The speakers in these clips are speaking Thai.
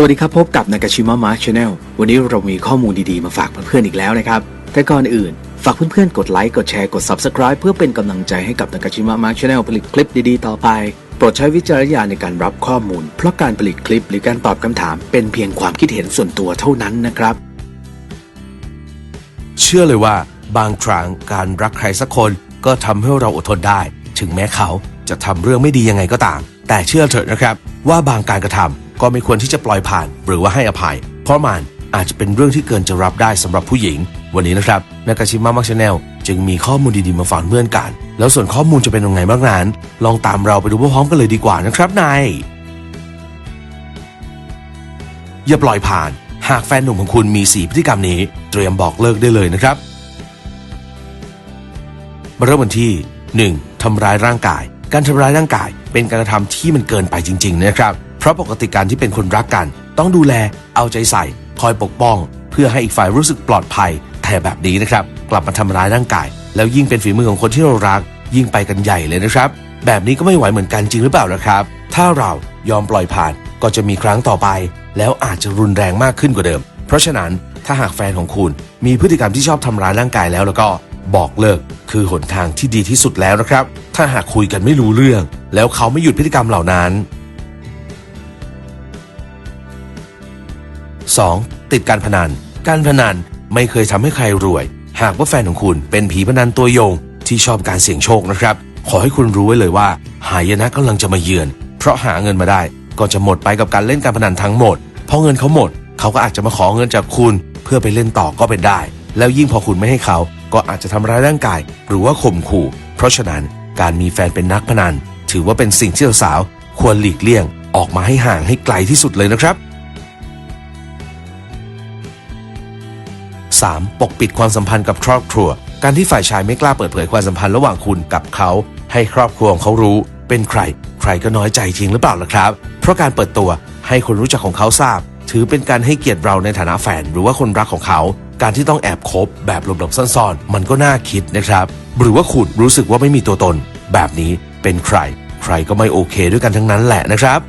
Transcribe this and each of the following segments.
สวัสดีครับ พบกับนากาชิมะมาร์ชแนลวันนี้เรามีข้อมูลดีๆ มาฝากเพื่อนๆอีกแล้วนะครับ แต่ก่อนอื่น ฝากเพื่อนๆ กดไลค์ กดแชร์ กด Subscribe เพื่อเป็นกำลังใจให้กับนากาชิมะมาร์ชแนลผลิตคลิปดีๆ ต่อไป โปรดใช้วิจารณญาณในการรับข้อมูล เพราะการผลิตคลิปหรือการตอบคำถาม เป็นเพียงความคิดเห็นส่วนตัวเท่านั้นนะครับ เชื่อเลยว่า บางครั้งการรักใครสักคนก็ทำให้เราอดทนได้ ถึงแม้เขาจะทำเรื่องไม่ดียังไงก็ตาม แต่เชื่อเถอะนะครับ ว่าบางการกระทำ ก็ไม่ควรที่จะปล่อยผ่านหรือว่าให้อภัย เพราะมันอาจจะเป็นเรื่องที่เกินจะรับได้สำหรับผู้หญิง วันนี้นะครับนากาชิมะมักชาแนลจึงมีข้อมูลดีๆมาฝากเพื่อนกัน แล้วส่วนข้อมูลจะเป็นยังไงบ้างนั้น ลองตามเราไปดูพร้อมกันเลยดีกว่านะครับนายอย่าปล่อยผ่าน หากแฟนหนุ่มของคุณมี4พฤติกรรมนี้ เตรียมบอกเลิกได้เลยนะครับ มาเริ่มกันที่ 1. ทำร้ายร่างกาย การทำร้ายร่างกายเป็นการกระทำที่มันเกินไปจริง ๆ นะครับ เพราะปกติการที่เป็นคนรักกัน ต้องดูแลเอาใจใส่ คอยปกป้อง เพื่อให้อีกฝ่ายรู้สึกปลอดภัยแต่แบบนี้นะครับ กลับมาทำร้ายร่างกาย แล้วยิ่งเป็นฝีมือของคนที่เรารัก ยิ่งไปกันใหญ่เลยนะครับ แบบนี้ก็ไม่ไหวเหมือนกันจริงหรือเปล่านะครับ ถ้าเรายอมปล่อยผ่านก็จะมีครั้งต่อไป แล้วอาจจะรุนแรงมากขึ้นกว่าเดิม เพราะฉะนั้นถ้าหากแฟนของคุณ มีพฤติกรรมที่ชอบทำร้ายร่างกายแล้วแล้วก็บอกเลิกคือหนทางที่ดีที่สุดแล้วนะครับ ถ้าหากคุยกันไม่รู้เรื่อง แล้วเขาไม่หยุดพฤติกรรมเหล่านั้น 2. ติดการพนัน การพนันไม่เคยทำให้ใครรวย หากว่าแฟนของคุณเป็นผีพนันตัวยง ที่ชอบการเสี่ยงโชคนะครับ ขอให้คุณรู้ไว้เลยว่า หายนะกำลังจะมาเยือน เพราะหาเงินมาได้ ก็จะหมดไปกับการเล่นการพนันทั้งหมดพอเงินเขาหมด เขาก็อาจจะมาขอเงินจากคุณ เพื่อไปเล่นต่อก็เป็นได้ แล้วยิ่งพอคุณไม่ให้เขา ก็อาจจะทำร้ายร่างกาย หรือว่าข่มขู่ เพราะฉะนั้นการมีแฟนเป็นนักพนัน ถือว่าเป็นสิ่งที่สาวๆควรหลีกเลี่ยง ออกมาให้ห่างให้ไกลที่สุดเลยนะครับ 3. ปกปิดความสัมพันธ์กับครอบครัว การที่ฝ่ายชายไม่กล้าเปิดเผยความสัมพันธ์ระหว่างคุณกับเขา ให้ครอบครัวของเขารู้ เป็นใคร ใครก็น้อยใจจริงหรือเปล่าล่ะครับ เพราะการเปิดตัวให้คนรู้จักของเขาทราบ ถือเป็นการให้เกียรติเราในฐานะแฟนหรือว่าคนรักของเขา การที่ต้องแอบคบแบบหลบๆซ่อนๆมันก็น่าคิดนะครับ หรือว่าคุณรู้สึกว่าไม่มีตัวตน แบบนี้เป็นใคร ใครก็ไม่โอเคด้วยกันทั้งนั้นแหละนะครับ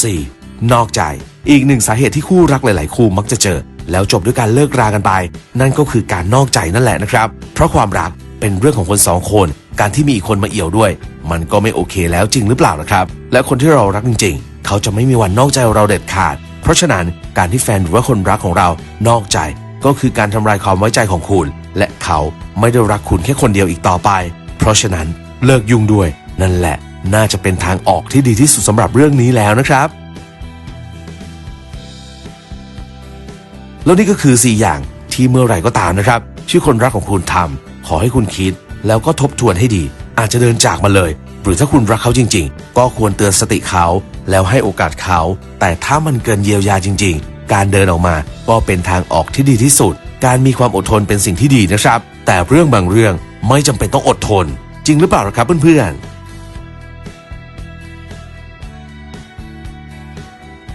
4. นอกใจ อีกหนึ่งสาเหตุที่คู่รักหลาย ๆ คู่มักจะเจอ แล้วจบด้วยการเลิกรากันไป นั่นก็คือการนอกใจนั่นแหละนะครับ เพราะความรักเป็นเรื่องของคนสองคน การที่มีอีกคนมาเอี่ยวด้วย มันก็ไม่โอเคแล้วจริงหรือเปล่านะครับ และคนที่เรารักจริง ๆ เขาจะไม่มีวันนอกใจเราเด็ดขาด เพราะฉะนั้นการที่แฟนหรือว่าคนรักของเรานอกใจ ก็คือการทำลายความไว้ใจของคุณ และเขาไม่ได้รักคุณแค่คนเดียวอีกต่อไป เพราะฉะนั้นเลิกยุ่งด้วย นั่นแหละ น่าจะเป็นทางออกที่ดีที่สุดสำหรับเรื่องนี้แล้วนะครับ แล้วนี่ก็คือ 4 อย่างที่เมื่อไหร่ก็ตามนะครับที่อคนรักของคุณทำขอให้คุณคิด แล้วก็ทบทวนให้ดี อาจจะเดินจากมาเลย หรือถ้าคุณรักเขาจริง ๆ ก็ควรเตือนสติเขาแล้วให้โอกาสเขา แต่ถ้ามันเกินเยียวยาจริง ๆ การเดินออกมาก็เป็นทางออกที่ดีที่สุด การมีความอดทนเป็นสิ่งที่ดีนะครับ แต่เรื่องบางเรื่องไม่จำเป็นต้องอดทน จริงหรือเปล่าครับเพื่อนๆ